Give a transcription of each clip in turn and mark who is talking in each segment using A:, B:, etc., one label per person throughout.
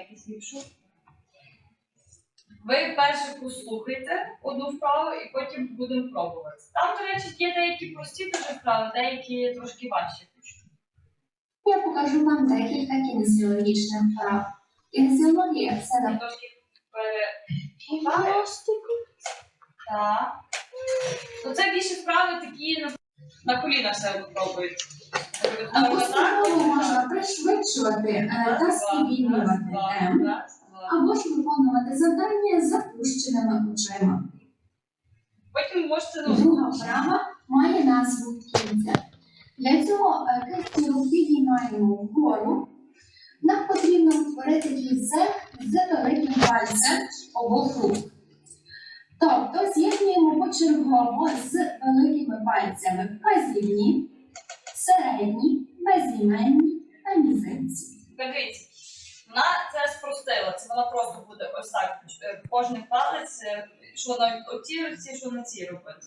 A: Якийсь ліпшу. Ви перше послухайте одну вправу і потім будемо пробувати. Там, до речі, є деякі прості дуже вправи, деякі трошки важчі.
B: Я покажу вам декілька кінезіологічних вправ. Кінезіологія це на
A: трошки пере... Так. Ну це більше вправи такі на, на колінах себе пробують.
B: Можна е, та сповільнювати темп, або ж виконувати завдання з запущеними очима.
A: Потім можете ну,
B: Друга вправа має назву кінця. Для цього е, кисті рук підіймаємо вгору. Нам потрібно створити кільце з великим пальцем обох рук. Тобто з'єднуємо почергово з великими пальцями вказівні, середні, безіменні та мізинці.
A: Дивіться, вона це спростила. Це вона просто буде ось так. е, Кожний палець, е, що на цій руці, що на цій робити.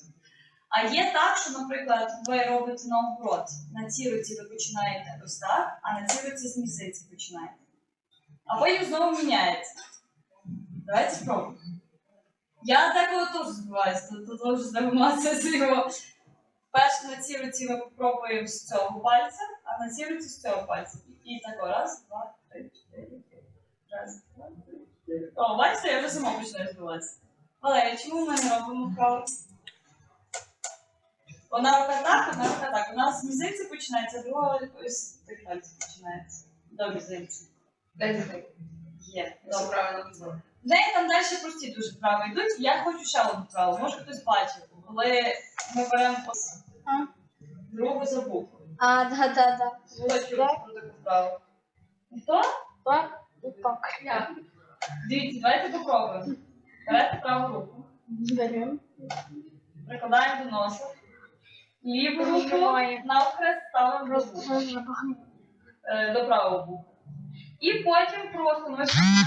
A: А є так, що, наприклад, ви робите наоборот. На цій руці ви починаєте ось так, а на цій руці з мізинці починаєте. А потім знову міняється. Давайте спробуємо. Я деколи теж збиваюся, то, то, то з його. Перше на цій руці ми попробуємо з цього пальця, а на цій руці з цього пальця. І так, раз, два, три, чотири, п'ять. Раз. О, бачите, я вже сама починаю збиватися. Валерія, чому ми не робимо вправу? Одна рука так, одна рука так. У нас мізинці починається, а друга ось так пальці починається. До мізинці.
C: Дайте так.
A: Є. Добре.
C: правильно.
A: В неї там далі прості дуже вправи йдуть. Я хочу ще одну вправу. Може хтось бачив, коли ми беремо ось
D: А.
A: другу за букву.
D: А, да, да, да.
A: Хочу про таку вправу. Хто?
D: Так і так.
A: Дивіться, давайте попробуємо. Берете праву руку,
D: Берем.
A: прикладаємо до носа. Ліву руку навхрест ставимо до е, до правого вуха. І потім просто ми починаємо.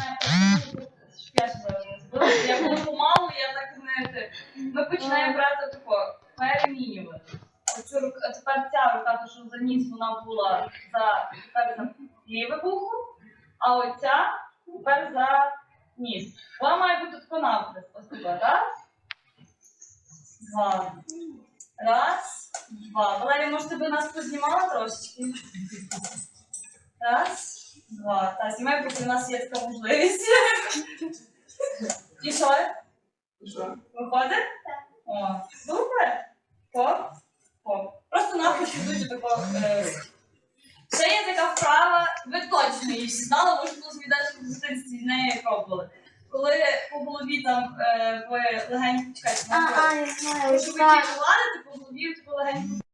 A: Я ще зараз. Я коли помалу, я так не. Ми починаємо брати тако, перемінювати. Оцю руку, а тепер ця рука, то що за ніс вона була за тепер за ліве вухо, а оця тепер за ніс. Вона має бути. Ось тако. Раз, два. Раз, два. Валерія, може, ти би нас познімала трошечки? Раз, два. Та знімай, поки у нас є така можливість. І що?
C: Що?
A: Виходить? О, супер! Хоп, хоп. Просто нахуй дуже тако. Е... Ще є така вправа, ви точно її всі знали, може віддати в дитинстві з нею пробували. Коли по голові там е, ви легенько чекайте,
D: А, а, я знаю,
A: щоб ви гладити по голові, то легенько